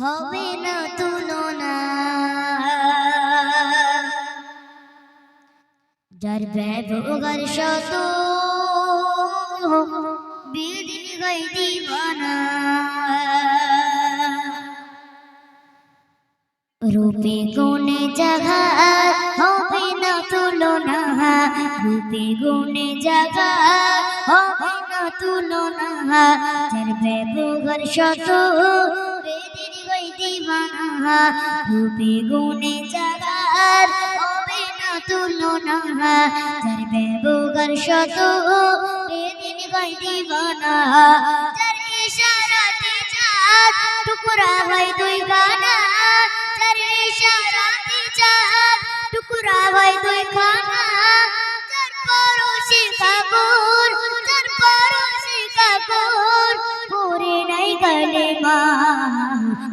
হবে না তুলনা। যার ব্যবহার শত, বিদিন গাই দিবানা। রূপে গুণে জাগার হবে না তুলনা। রূপে গুণে জাগার হবে না তুলনা। যার ব্যবহার শত দিবানা রূপে গুণে জাগার হবে না তুলনা, যার ব্যবহার শত বেদিন গাই দিবানা, যার ইশারাতে চাঁদ টুকরা হয় দুই গানা যার ইশারাতে চাঁদ টুকরা হয় দুই খানা যার পরশে কাপড়, যার পরশে কাপড় পরে নাই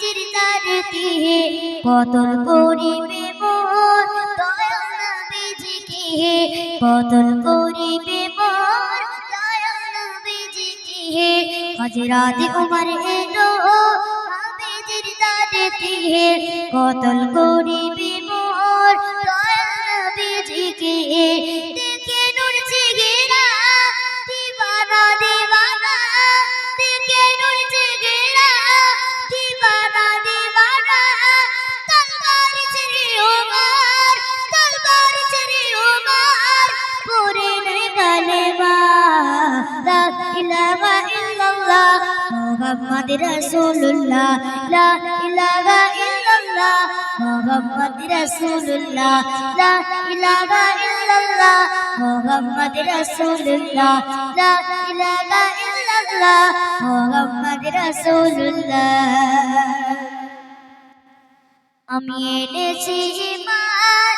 নবীজির দারেতে কতল করিবে মোর দয়াল নবীজিকে কতল করিবে মোর দয়াল নবীজিকে হযরত উমর এলো। নবীজির দারেতে কতল করিবে মোর দয়াল নবীজিকে মুহাম্মদ রাসূলুল্লাহ, লা ইলাহা ইল্লাল্লাহ, মুহাম্মদ রাসূলুল্লাহ, লা ইলাহা ইল্লাল্লাহ, মুহাম্মদ রাসূলুল্লাহ, লা ইলাহা ইল্লাল্লাহ, মুহাম্মদ রাসূলুল্লাহ। আমি এনেছি ইমান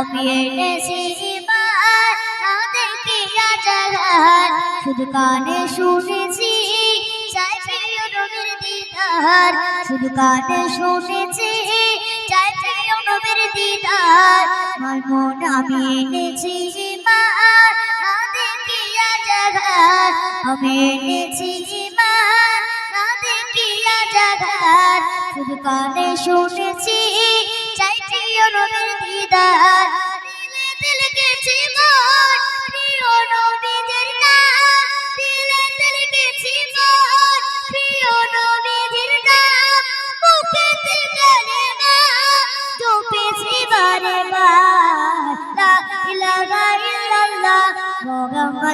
আমি এনেছি শুধু কানে শুনেছি, চাই প্রিয় নবীর দিদার। শুধু কানে শুনেছি, চাই প্রিয় নবীর দিদার। আমার মন আমি এনেছি ইমান না দেখিয়া জাহান আমি এনেছি ইমান না দেখিয়া জাগার শুধু কানে শুনেছি, চাই প্রিয় নবীর দিদার। দিলে দিল গেছি মন